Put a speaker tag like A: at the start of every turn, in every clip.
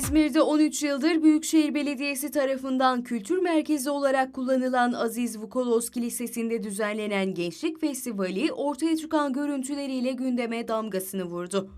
A: İzmir'de 13 yıldır Büyükşehir Belediyesi tarafından kültür merkezi olarak kullanılan Aziz Vukolos Kilisesi'nde düzenlenen Gençlik Festivali ortaya çıkan görüntüleriyle gündeme damgasını vurdu.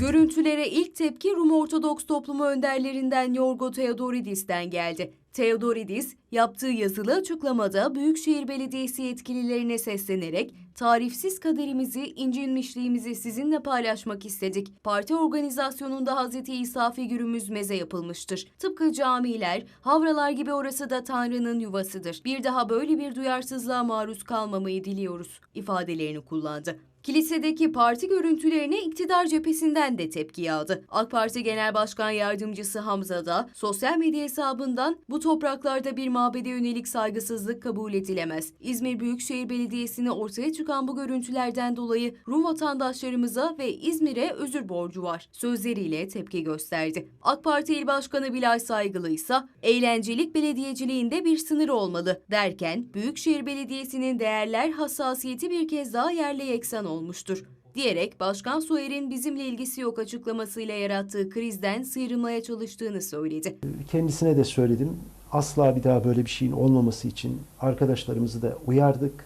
A: Görüntülere ilk tepki Rum Ortodoks toplumu önderlerinden Yorgo Theodoridis'ten geldi. Theodoridis, yaptığı yazılı açıklamada Büyükşehir Belediyesi yetkililerine seslenerek tarifsiz kaderimizi, incinmişliğimizi sizinle paylaşmak istedik. Parti organizasyonunda Hz. İsa figürümüz meze yapılmıştır. Tıpkı camiler, havralar gibi orası da Tanrı'nın yuvasıdır. Bir daha böyle bir duyarsızlığa maruz kalmamayı diliyoruz ifadelerini kullandı. Kilisedeki parti görüntülerine iktidar cephesinden de tepki yağdı. AK Parti Genel Başkan Yardımcısı Hamza da sosyal medya hesabından bu topraklarda bir mabede yönelik saygısızlık kabul edilemez. İzmir Büyükşehir Belediyesi'ne ortaya çıkan bu görüntülerden dolayı Rum vatandaşlarımıza ve İzmir'e özür borcu var. Sözleriyle tepki gösterdi. AK Parti İl Başkanı Bilal Saygılı ise eğlencelik belediyeciliğinde bir sınır olmalı derken Büyükşehir Belediyesi'nin değerler hassasiyeti bir kez daha yerle yeksan olmuştur diyerek Başkan Soyer'in bizimle ilgisi yok açıklamasıyla yarattığı krizden sıyrılmaya çalıştığını söyledi.
B: Kendisine de söyledim. Asla bir daha böyle bir şeyin olmaması için arkadaşlarımızı da uyardık.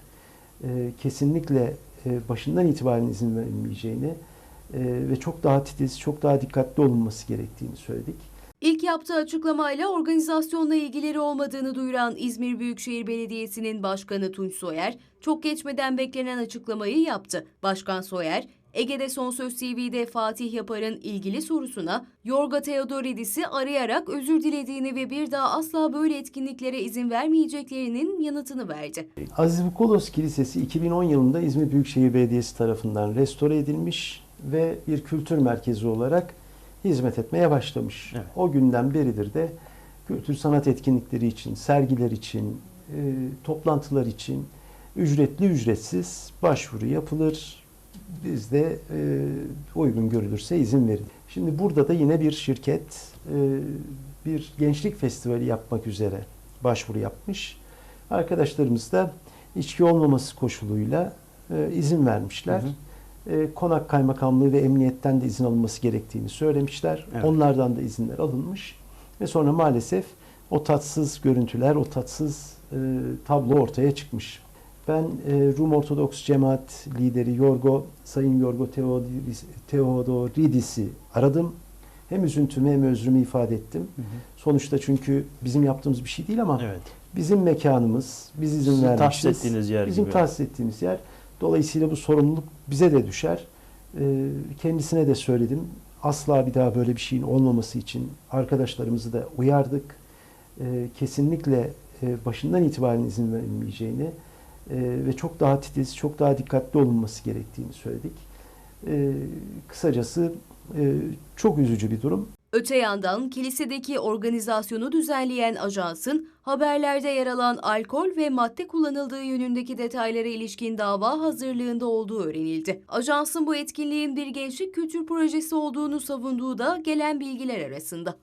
B: Ee, kesinlikle e, başından itibaren izin verilmeyeceğini e, ve çok daha titiz, çok daha dikkatli olunması gerektiğini söyledik.
A: İlk yaptığı açıklamayla organizasyonla ilgileri olmadığını duyuran İzmir Büyükşehir Belediyesi'nin Başkanı Tunç Soyer, çok geçmeden beklenen açıklamayı yaptı. Başkan Soyer, Ege'de Son Söz TV'de Fatih Yapar'ın ilgili sorusuna Yorga Theodoridis'i arayarak özür dilediğini ve bir daha asla böyle etkinliklere izin vermeyeceklerinin yanıtını verdi.
B: Aziz Vukolos Kilisesi 2010 yılında İzmir Büyükşehir Belediyesi tarafından restore edilmiş ve bir kültür merkezi olarak hizmet etmeye başlamış.
C: Evet.
B: O günden beridir de kültür sanat etkinlikleri için, sergiler için, e, toplantılar için ücretli ücretsiz başvuru yapılır. Biz de e, uygun görülürse izin verilir. Şimdi burada da yine bir şirket e, bir gençlik festivali yapmak üzere başvuru yapmış. Arkadaşlarımız da içki olmaması koşuluyla e, izin vermişler.
C: Hı hı.
B: E, Konak Kaymakamlığı ve Emniyet'ten de izin alınması gerektiğini söylemişler.
C: Evet.
B: Onlardan da izinler alınmış. Ve sonra maalesef o tatsız görüntüler, o tatsız e, tablo ortaya çıkmış. Ben e, Rum Ortodoks Cemaat lideri Yorgo, Sayın Yorgo Theodoridis- Theodoridis'i aradım. Hem üzüntümü hem özrümü ifade ettim.
C: Hı hı.
B: Sonuçta çünkü bizim yaptığımız bir şey değil ama
C: Evet.
B: bizim mekanımız, biz izin
C: Sizin
B: vermişiz.
C: tahsis ettiğiniz yer
B: Bizim
C: gibi.
B: tahsis ettiğimiz yer. Dolayısıyla bu sorumluluk bize de düşer. Ee, kendisine de söyledim. Asla bir daha böyle bir şeyin olmaması için arkadaşlarımızı da uyardık. Ee, kesinlikle e, başından itibaren izin verilmeyeceğini e, ve çok daha titiz, çok daha dikkatli olunması gerektiğini söyledik. Ee, kısacası e, çok üzücü bir durum.
A: Öte yandan kilisedeki organizasyonu düzenleyen ajansın haberlerde yer alan alkol ve madde kullanıldığı yönündeki detaylara ilişkin dava hazırlığında olduğu öğrenildi. Ajansın bu etkinliğin bir gençlik kültür projesi olduğunu savunduğu da gelen bilgiler arasında.